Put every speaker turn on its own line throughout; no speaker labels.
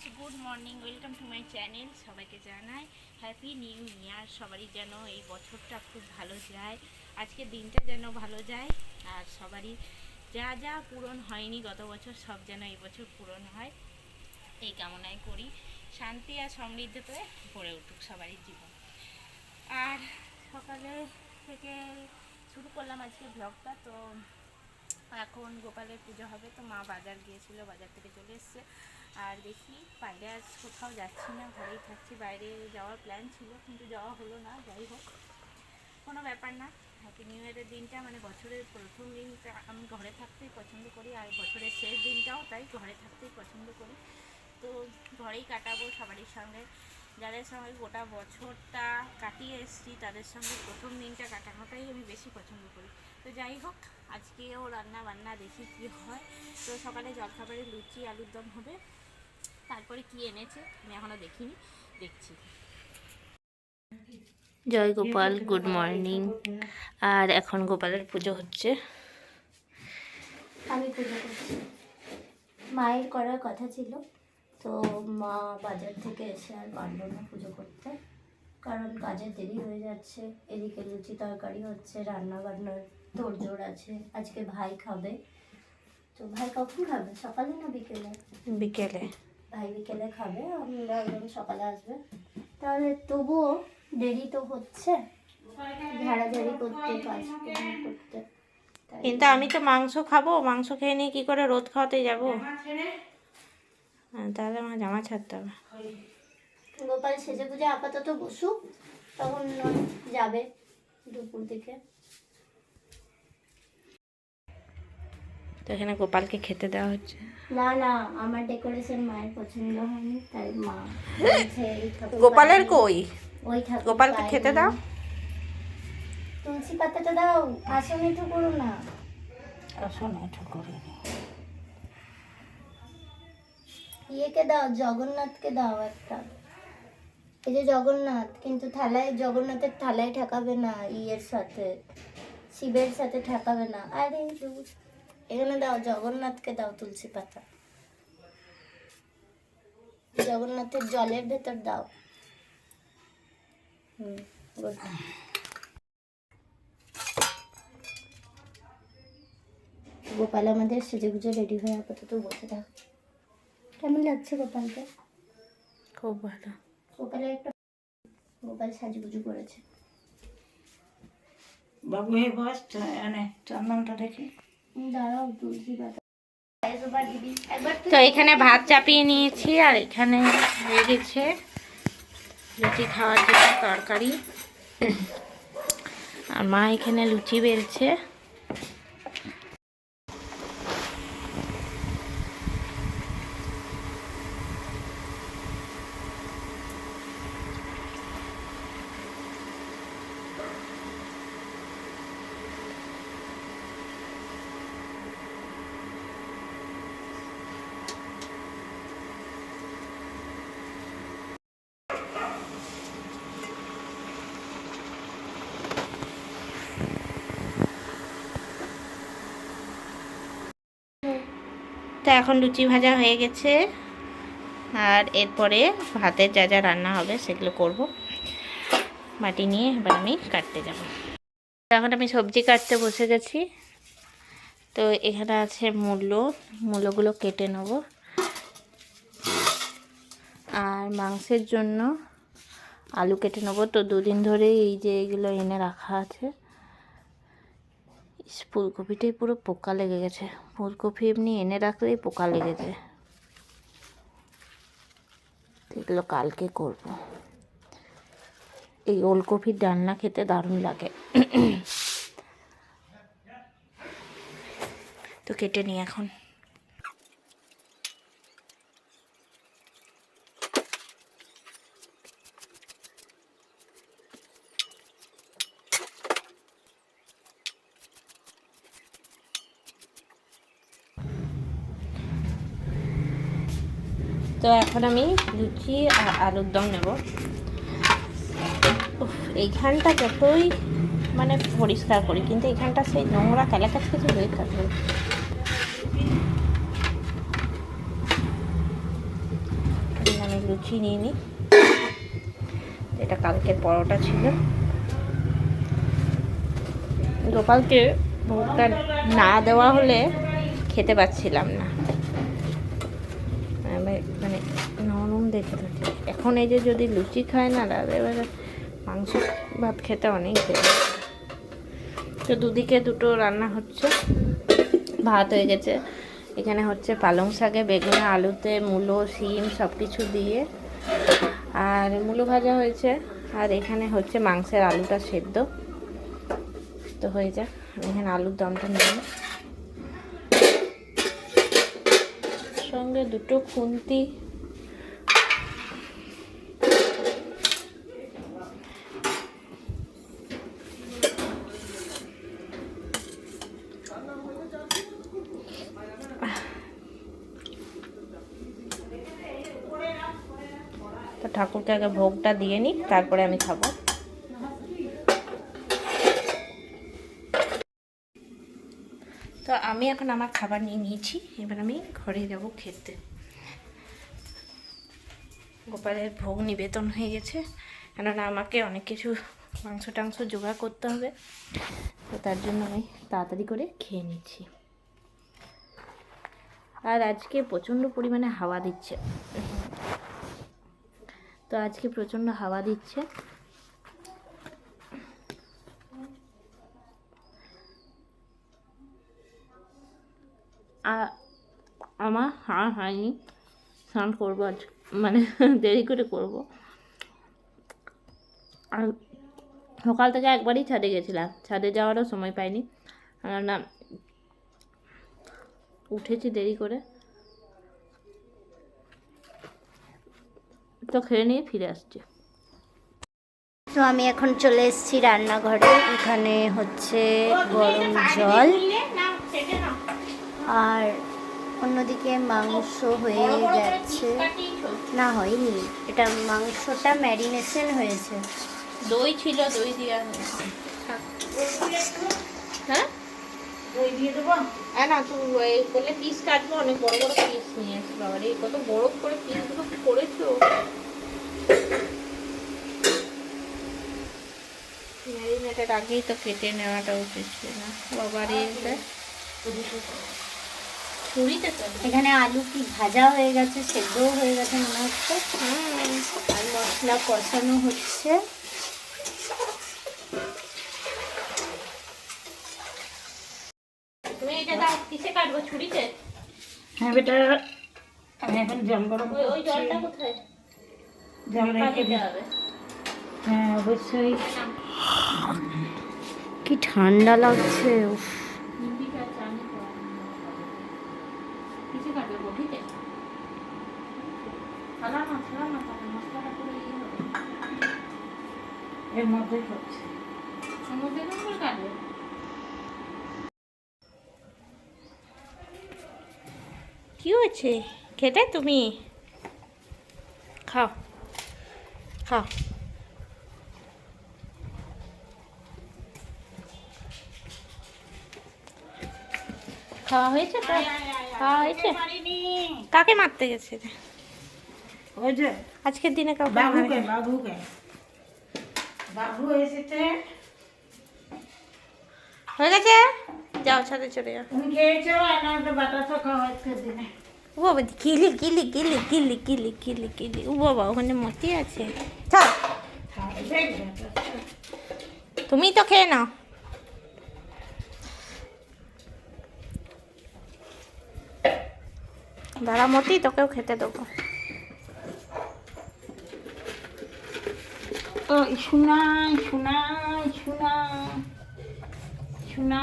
Good morning welcome to my channel সবাইকে জানাই happy new year সবারই যেন এই বছরটা খুব ভালো যায়, আজকে দিনটা যেন ভালো যায়, আর সবারই যা যা পূরণ হয়নি গত বছর, সব যেন এই বছর পূরণ হয়, এই কামনাই করি, শান্তি আর সমৃদ্ধতে ভরে উঠুক সবারই জীবন। আর সকালে থেকে শুরু করলাম আজকে ব্লগটা তো এখন গোপালের পুজো হবে, তো মা বাজার গিয়েছিল, বাজার থেকে চলে এসছে। আর দেখি বাইরে আজ কোথাও যাচ্ছি না, ঘরেই থাকছি, বাইরে যাওয়ার প্ল্যান ছিল, কিন্তু যাওয়া হলো না, যাই হোক। কোনো ব্যাপার না হ্যাপি নিউ ইয়ারের দিনটা মানে বছরের প্রথম দিনটা আমি ঘরে থাকতেই পছন্দ করি, আর বছরের শেষ দিনটাও তাই ঘরে থাকতেই পছন্দ করি। তো ঘরেই কাটাবো সবারই সঙ্গে। যাদের সঙ্গে গোটা বছরটা কাটিয়ে এসেছি, তাদের সঙ্গে প্রথম দিনটা কাটানোটাই আমি বেশি পছন্দ করি। তো যাই হোক, আজকেও রান্না বান্না দেখি কি হয়। তো সকালে জলখাবারে লুচি, আলুর দম হবে। তারপরে কি এনেছে আমি এখনও দেখিনি দেখছি। জয় গোপাল গুড মর্নিং আর এখন গোপালের পুজো হচ্ছে।
আমি পুজো করছি। মায়ের করার কথা ছিল তো মা বাজার থেকে এসে আর পারল না পুজো করতে। কারণ কাজে দেরি হয়ে যাচ্ছে এদিকে লুচি তরকারি হচ্ছে রান্না বান্নার তোড়জোড় আছে আজকে ভাই খাবে। তো ভাই কখন খাবে? সকালে না বিকেলে?
বিকেলে।
ভাই বিকেলে খাবে আমরা একদম সকালে আসবে। তাহলে তবুও দেরি তো হচ্ছে ঝাড়াঝাড়ি করতে কাজ করতে।
কিন্তু আমি তো মাংস খাব মাংস খেয়ে নিয়ে কি করে রোদ খাওয়াতে যাব? হ্যাঁ, তাহলে আমার জামা ছাড়তে হবে।
গোপাল সেজে গুজে আপাতত বসুক তখন নয় যাবে দুপুর দিকে।
তো এখানে গোপালকে খেতে দেওয়া হচ্ছে।
না না আমার ডেকোরেশন মায়ের পছন্দ হয়নি তাই মা
গোপালের কই?
ওই ঠাকুর
গোপালকে খেতে দাও।
তুলসী পাতাটা দাও আসন একটু করো না।
আসুন একটু করে
ইয়েকে দাও জগন্নাথকে দাও একটা। এই যে জগন্নাথ কিন্তু থালায় জগন্নাথের থালায় ঠেকাবে না ইয়ের সাথে শিবের সাথে ঠেকাবে না। আরে দূর। এখানে দাও জগন্নাথকে দাও তুলসী পাতা। জগন্নাথের জলের ভেতর দাও। হুম. গোপাল আমাদের সেজে গুজে রেডি হয়ে আপাতত বসে থাক। কেমন লাগছে গোপালকে?
খুব ভালো।
গোপালের একটা গোপাল সাজুগুজু করেছে।
বাবু হে বস এনে চন্দনটা দেখি।
তো এখানে ভাত চাপিয়ে নিয়েছি আর এখানে হয়ে গেছে লুচি খাওয়ার জন্য তরকারি। আর মা এখানে লুচি বেলছে। তো এখন লুচি ভাজা হয়ে গেছে। আর এরপরে ভাতের যা যা রান্না হবে সেগুলো করব। বাটি নিয়ে এবার আমি কাটতে যাব। এখন আমি সবজি কাটতে বসে গেছি। তো এখানে আছে মূলো, মূলোগুলো কেটে নেব। আর মাংসের জন্য আলু কেটে নেব। তো দুদিন ধরে এই যে এগুলো এনে রাখা আছে। ফুলকপিটাই পুরো পোকা লেগে গেছে। ফুলকপি এমনি এনে রাখলেই পোকা লেগেছে এগুলো কালকে করব। এই ওলকপির ডালনা খেতে দারুণ লাগে। তো কেটে নিই এখন। তো এখন আমি লুচি আর আলুর দম নেব। এইখানটা যতই মানে পরিষ্কার করি, কিন্তু এখানটা সেই নোংরা কালাকাছ কিছু হয়ে থাকবে আমি লুচি নিয়ে নিই। এটা কালকের পরোটা ছিল। গোপালকে ভোগটা না দেওয়া হলে খেতে পাচ্ছিলাম না। আমি মানে নরম দেখে থাকি। এখন এই যে যদি লুচি খায় না এবারে মাংস ভাত খেতে অনেক দেরি। তো দুদিকে দুটো রান্না হচ্ছে। ভাত হয়ে গেছে। এখানে হচ্ছে পালং শাকে, বেগুনে, আলুতে মূলো, শিম সব কিছু দিয়ে। আর মূলো ভাজা হয়েছে। আর এখানে হচ্ছে মাংসের আলুটা সেদ্ধ। তো হয়ে যাক। এখানে আলুর দমটা নিয়ে সঙ্গে দুটো খুন্তি। তো ঠাকুরকে আগে ভোগটা দিয়ে নিই তারপরে আমি খাব। তো আমি এখন আমার খাবার নিয়ে নিয়েছি। এবার আমি ঘরে যাব খেতে। গোপালের ভোগ নিবেদন হয়ে গেছে। কেননা আমাকে অনেক কিছু মাংস টাংস জোগাড় করতে হবে। তো তার জন্য আমি তাড়াতাড়ি করে খেয়ে নিচ্ছি। আর আজকে প্রচণ্ড পরিমাণে হাওয়া দিচ্ছে। তো আজকে প্রচণ্ড হাওয়া দিচ্ছে। আমার হাঁ, হয়নি। স্নান করব আজ। মানে দেরি করে করব। আর সকাল থেকে একবারই ছাদে গেছিলাম। ছাদে যাওয়ারও সময় পাইনি। আর না উঠেছি দেরি করে। তো খেয়ে নিয়ে ফিরে আসছি।
তো আমি এখন চলে এসেছি রান্নাঘরে। এখানে হচ্ছে গরম জল। আর অন্যদিকে মাংস হয়ে যাচ্ছে না হয়নি। এটা মাংসটা ম্যারিনেশন হয়েছে।
দই ছিল দই দেওয়া হয়েছে। হ্যাঁ?
দই দিয়ে দেবো?
আর না তুই ওই বলে পিস কাটবো অনেক বড় বড় পিস নিয়ে কত বড় করে পিসগুলো করেছ? ম্যারিনেটের আগেই তো কেটে নেওয়াটা উচিত ছিল না। বাবা রে এটা ছুরিতে তো
এখানে আলু কি ভাজা হয়ে গেছে সেদ্ধও হয়ে গেছে মনে হচ্ছে। আর মশলা কষানো হচ্ছে।
হ্যাঁ বেটা আমি এখন জল গরম
ওই ওই জলটা কোথায়?
জল রেখে
পানিতে
দিই।
হবে।
হ্যাঁ অবশ্যই।
কি ঠান্ডা লাগছে উফ
হিন্দিটা জানি তো কিসে কাটবে বটিতে খালা না খালা না খালা মশলাটা পুরো ইয়ে হবে
এর মধ্যেই করছি
সমুদ্রে কোন কাটবে? কি হয়েছে? খেতে তুমি? খাও। খাও। খাওয়া হয়েছে খাওয়া হয়েছে? কাকে মারতে গেছে? আজকের দিনে কাউকে
বাবুকে বাবুকে। বাবু এসেছে।
হয়ে গেছে? যাও ছাদে চলে যাও।
তুমি খেয়েছো? তো বাতাসও খাওয়া আজকের দিনে।
ও বাবা কিলি কিলি কিলি কিলি কিলি কিলি কিলি। ও বাবা ওখানে মতি আছে। তুমি তো খেয়ে নাও। দাঁড়া মতি তোকেও খেতে দেবো।
ও শোনাই শোনাই শোনা শোনা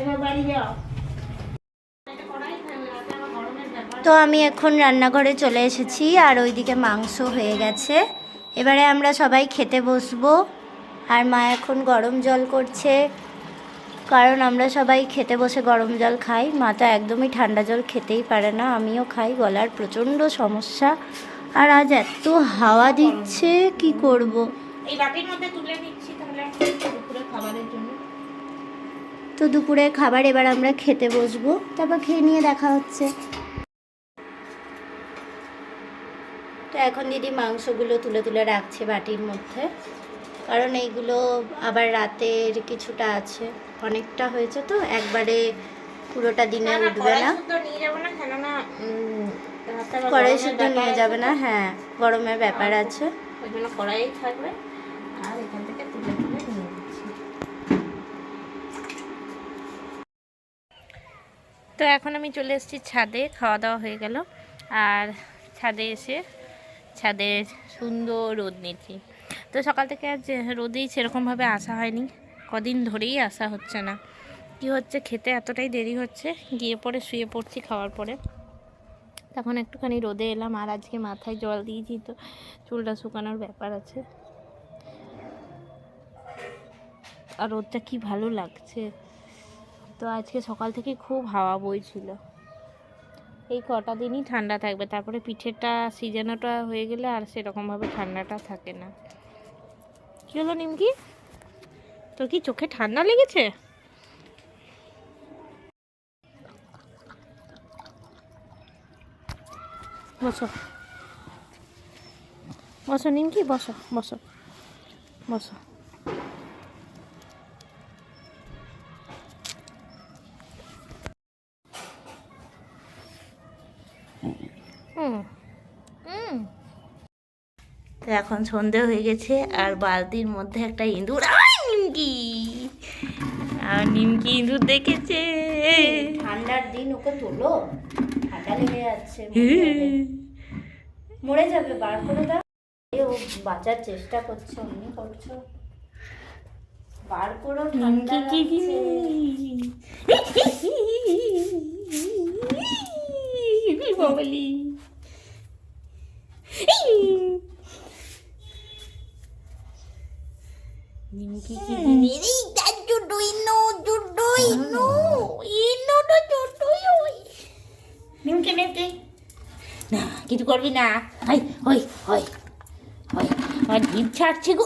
এবার বাড়ি যাও।
তো আমি এখন রান্নাঘরে চলে এসেছি আর ওইদিকে মাংস হয়ে গেছে। এবারে আমরা সবাই খেতে বসবো। আর মা এখন গরম জল করছে, কারণ আমরা সবাই খেতে বসে গরম জল খাই। মা তো একদমই ঠান্ডা জল খেতেই পারে না, আমিও খাই, গলার প্রচণ্ড সমস্যা। আর আজ এত হাওয়া দিচ্ছে কি করব।
এই বাটির মধ্যে তুলে নিচ্ছি তাহলে দুপুরে খাবারের জন্য।
তো দুপুরে খাবার এবার আমরা খেতে বসবো তারপর খেয়ে নিয়ে দেখা হচ্ছে। তো এখন দিদি মাংসগুলো তুলে তুলে রাখছে বাটির মধ্যে কারণ এইগুলো আবার রাতের কিছুটা আছে অনেকটা হয়েছে তো একবারে পুরোটা দিনে উঠবে না। কড়াই শুদ্ধ নিয়ে যাবে না? হ্যাঁ গরমের ব্যাপার আছে।
ওই জন্য কড়াই থাকবে। আর এখান থেকে তুলে তুলে নিয়ে তো এখন আমি চলে এসেছি ছাদে খাওয়া দাওয়া হয়ে গেল। আর ছাদে এসে ছাদে সুন্দর রোদ নিচ্ছি। তো সকাল থেকে আজ রোদেই সেরকমভাবে আসা হয়নি। কদিন ধরেই আসা হচ্ছে না। কি হচ্ছে খেতে এতটাই দেরি হচ্ছে গিয়ে পরে শুয়ে পড়ছি খাওয়ার পরে। তখন একটুখানি রোদে এলাম, আর আজকে মাথায় জল দিয়েছি তো চুলটা শুকানোর ব্যাপার আছে। আর রোদটা কি ভালো লাগছে। তো আজকে সকাল থেকে খুব হাওয়া বইছিল এই কটা দিনই ঠান্ডা থাকবে, তারপরে পিঠেরটা সিজনটা হয়ে গেলে আর সেরকমভাবে ঠান্ডাটা থাকে না। কী হলো নিমকি? তোর কি চোখে ঠান্ডা লেগেছে? বসো। বসো নিমকি বসো বসো বসো। হুম। হুম। তো এখন সন্ধে হয়ে গেছে আর বালতির মধ্যে একটা ইঁদুর। নিমকি! আর নিমকি ইঁদুর দেখেছে।
ঠান্ডার দিন ওকে তোলো। যাচ্ছে মরে যাবে। বার করে দাও। ও বাঁচার চেষ্টা করছে অমনি করছ? বার করো ঠান্ডা
নিমকি কি
লাগছে।
বলি। নিমকি কি জিনিস জুডু ইনো তো জুডু ওই নিমকি নিমকি। না, কিছু করবি না। হাই হই হই হই আর জিভ ছাড়ছে গো।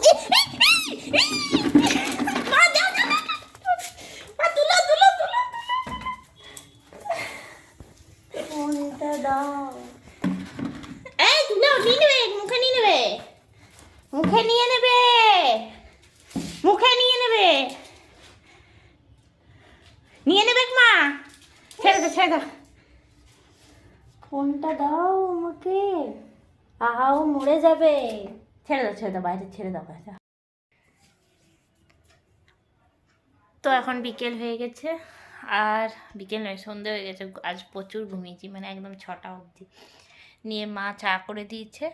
মুখে নিয়ে নেবে। মুখে নিয়ে নেবে। নিয়ে নেবে। মা। ছেড়ে দে, ছেড়ে দাও
ফোনটা দাও আমাকে। আহা ও মরে যাবে।
ছেড়ে দাও ছেড়ে দাও, বাইরে ছেড়ে দাও, বাইরে। তো এখন বিকেল হয়ে গেছে, আর বিকেল নয়, সন্ধে হয়ে গেছে। আজ প্রচুর ঘুমিয়েছি মানে একদম ছটা অবধি। নিয়ে মা চা করে দিয়েছে,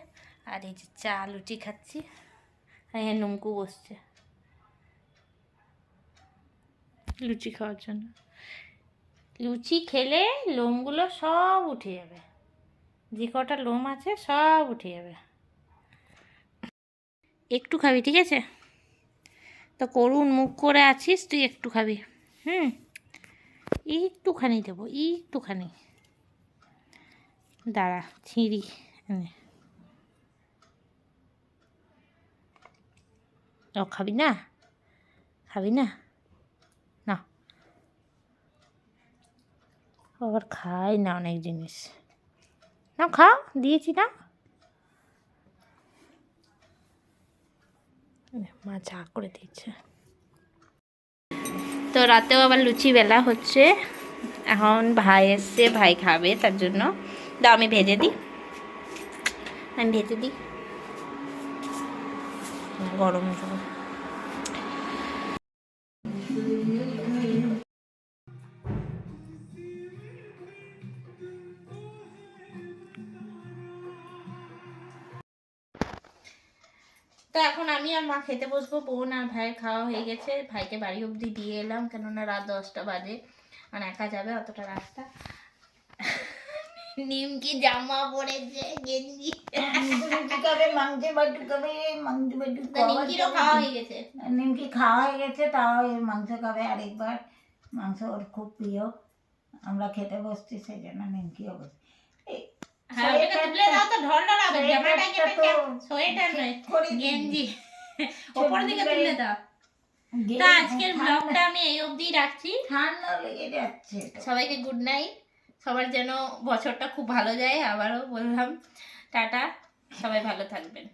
আর এই যে চা, লুচি খাচ্ছি এখানে নুমকু বসছে। লুচি খাওয়ার জন্য। লুচি খেলে লোমগুলো সব উঠে যাবে। যে কটা লোম আছে সব উঠে যাবে। একটু খাবি, ঠিক আছে? তো করুন, মুখ করে আছিস, তুই একটু খাবি। হুম, একটুখানি দেবো, একটুখানি। দাঁড়া, ছিঁড়ি। ও, খাবি না? খাবি না? না। আবার খাই না অনেক জিনিস। না খা দিয়েছি না। মা চা করে দিচ্ছে তো রাতেও আবার লুচি বেলা হচ্ছে। এখন ভাই এসছে ভাই খাবে তার জন্য। দাও আমি ভেজে দিই। আমি ভেজে দিই। গরম জল। তো এখন আমি আর মা খেতে বসবো বোন আর ভাইয়ের খাওয়া হয়ে গেছে। ভাইকে বাড়ি অবধি দিয়ে এলাম কেননা রাত দশটা বাজে। মানে একা যাবে অতটা রাস্তা। নিমকি জামা পরেছে গেঞ্জি।
কবে মাংসে বাটু কবে মাংস বাটু
নিমকিরও খাওয়া হয়ে গেছে?
নিমকি খাওয়া হয়ে গেছে তাও মাংস খাবে আরেকবার। মাংস ওর খুব প্রিয় আমরা খেতে বসছি সেই জন্য নিমকিও বসছি এই
হ্যাঁ ওটাকে তুলে দাও তো ঢল ঢলাবে জামাটা কেটে সোয়েটার নয়
ঠিক করে দিই।
গেঞ্জি। ওপর দিকে তুলে দাও। তা আজকের ব্লগটা আমি এই অবধি রাখছি।
ঠান্ডা লেগে যাচ্ছে
সবাইকে গুড নাইট সবার যেন বছরটা খুব ভালো যায় আবারও বললাম টাটা। সবাই ভালো থাকবেন।